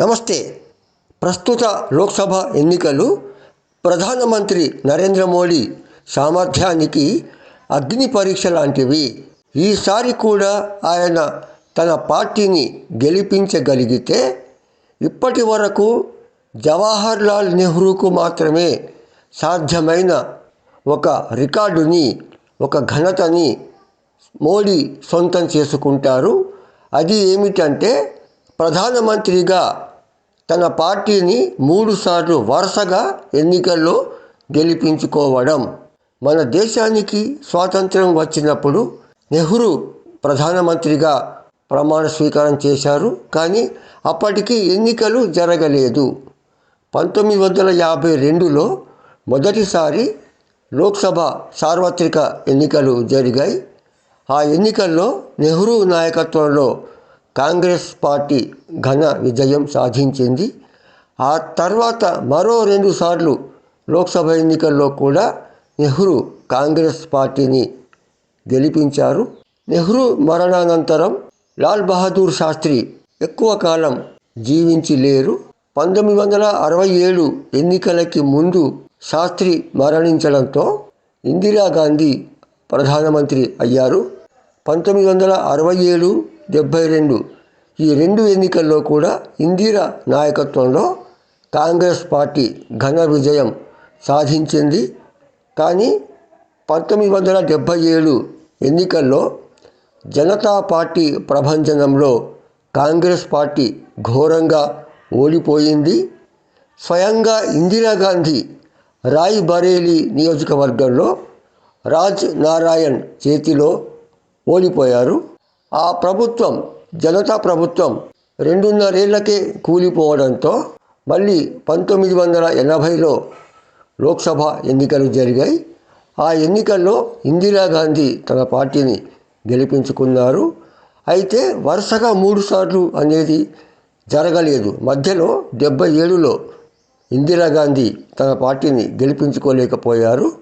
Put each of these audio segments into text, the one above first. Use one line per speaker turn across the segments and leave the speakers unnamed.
నమస్తే. ప్రస్తుత లోక్సభ ఎన్నికలు ప్రధానమంత్రి నరేంద్ర మోడీ సామర్థ్యానికి అగ్ని పరీక్ష లాంటివి. ఈసారి కూడా ఆయన తన పార్టీని గెలిపించగలిగితే ఇప్పటి వరకు జవహర్లాల్ నెహ్రూకు మాత్రమే సాధ్యమైన ఒక రికార్డుని ఒక ఘనతని మోడీ సొంతం చేసుకుంటారు. అది ఏమిటంటే ప్రధానమంత్రిగా తన పార్టీని మూడుసార్లు వరుసగా ఎన్నికల్లో గెలిపించుకోవడం. మన దేశానికి స్వాతంత్రం వచ్చినప్పుడు నెహ్రూ ప్రధానమంత్రిగా ప్రమాణ స్వీకారం చేశారు. కానీ అప్పటికి ఎన్నికలు జరగలేదు. పంతొమ్మిది వందల యాభై రెండులో మొదటిసారి లోక్సభ సార్వత్రిక ఎన్నికలు జరిగాయి. ఆ ఎన్నికల్లో నెహ్రూ నాయకత్వంలో కాంగ్రెస్ పార్టీ ఘన విజయం సాధించింది. ఆ తర్వాత మరో రెండు సార్లు లోక్సభ ఎన్నికల్లో కూడా నెహ్రూ కాంగ్రెస్ పార్టీని గెలిపించారు. నెహ్రూ మరణానంతరం లాల్ బహదూర్ శాస్త్రి ఎక్కువ కాలం జీవించి లేరు. పంతొమ్మిది వందల అరవై ఏడు ఎన్నికలకి ముందు శాస్త్రి మరణించడంతో ఇందిరాగాంధీ ప్రధానమంత్రి అయ్యారు. పంతొమ్మిది వందల అరవై ఏడు డెబ్భై రెండు. ఈ రెండు ఎన్నికల్లో కూడా ఇందిరా నాయకత్వంలో కాంగ్రెస్ పార్టీ ఘన విజయం సాధించింది. కానీ పంతొమ్మిది వందల డెబ్భై ఏడు ఎన్నికల్లో జనతా పార్టీ ప్రభంజనంలో కాంగ్రెస్ పార్టీ ఘోరంగా ఓడిపోయింది. స్వయంగా ఇందిరాగాంధీ రాయ్ బరేలీ నియోజకవర్గంలో రాజ్ నారాయణ్ చేతిలో ఓడిపోయారు. ఆ ప్రభుత్వం జనతా ప్రభుత్వం రెండున్నరేళ్ళకే కూలిపోవడంతో మళ్ళీ పంతొమ్మిది వందల ఎనభైలో లోక్సభ ఎన్నికలు జరిగాయి. ఆ ఎన్నికల్లో ఇందిరాగాంధీ తన పార్టీని గెలిపించుకున్నారు. అయితే వరుసగా మూడుసార్లు అనేది జరగలేదు. మధ్యలో డెబ్బై ఏడులో ఇందిరాగాంధీ తన పార్టీని గెలిపించుకోలేకపోయారు.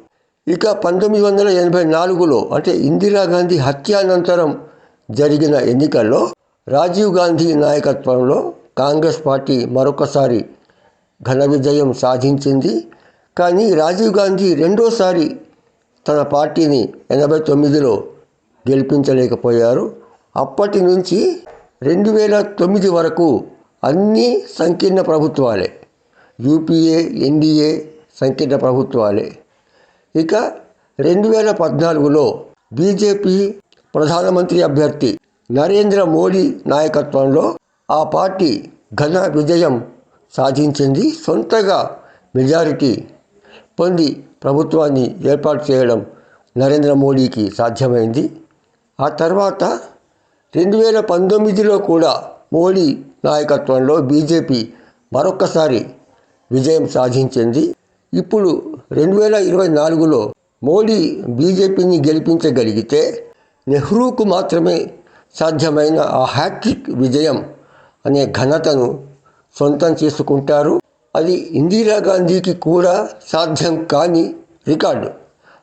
ఇక పంతొమ్మిది వందల ఎనభై నాలుగులో అంటే ఇందిరాగాంధీ హత్యానంతరం జరిగిన ఎన్నికల్లో రాజీవ్ గాంధీ నాయకత్వంలో కాంగ్రెస్ పార్టీ మరొకసారి ఘన విజయం సాధించింది. కానీ రాజీవ్ గాంధీ రెండోసారి తన పార్టీని ఎనభై తొమ్మిదిలో గెలిపించలేకపోయారు. అప్పటి నుంచి రెండు వేల తొమ్మిది వరకు అన్ని సంకీర్ణ ప్రభుత్వాలే యూపీఏ ఎన్డీఏ సంకీర్ణ ప్రభుత్వాలే. ఇక రెండు వేల పద్నాలుగులో బీజేపీ ప్రధానమంత్రి అభ్యర్థి నరేంద్ర మోడీ నాయకత్వంలో ఆ పార్టీ ఘన విజయం సాధించింది. సొంతగా మెజారిటీ పొంది ప్రభుత్వాన్ని ఏర్పాటు చేయడం నరేంద్ర మోడీకి సాధ్యమైంది. ఆ తర్వాత రెండు వేల పంతొమ్మిదిలో కూడా మోడీ నాయకత్వంలో బీజేపీ మరొక్కసారి విజయం సాధించింది. ఇప్పుడు రెండు వేల ఇరవై నాలుగులో మోడీ బీజేపీని గెలిపించగలిగితే నెహ్రూకు మాత్రమే సాధ్యమైన ఆ హ్యాట్రిక్ విజయం అనే ఘనతను సొంతం చేసుకుంటారు. అది ఇందిరాగాంధీకి కూడా సాధ్యం కాని రికార్డు.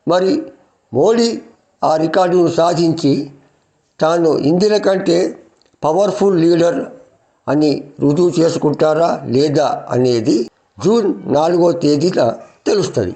మరి మోడీ ఆ రికార్డును సాధించి తాను ఇందిర కంటే పవర్ఫుల్ లీడర్ అని రుజువు చేసుకుంటారా లేదా అనేది జూన్ నాలుగో తేదీన తెలుస్తుంది.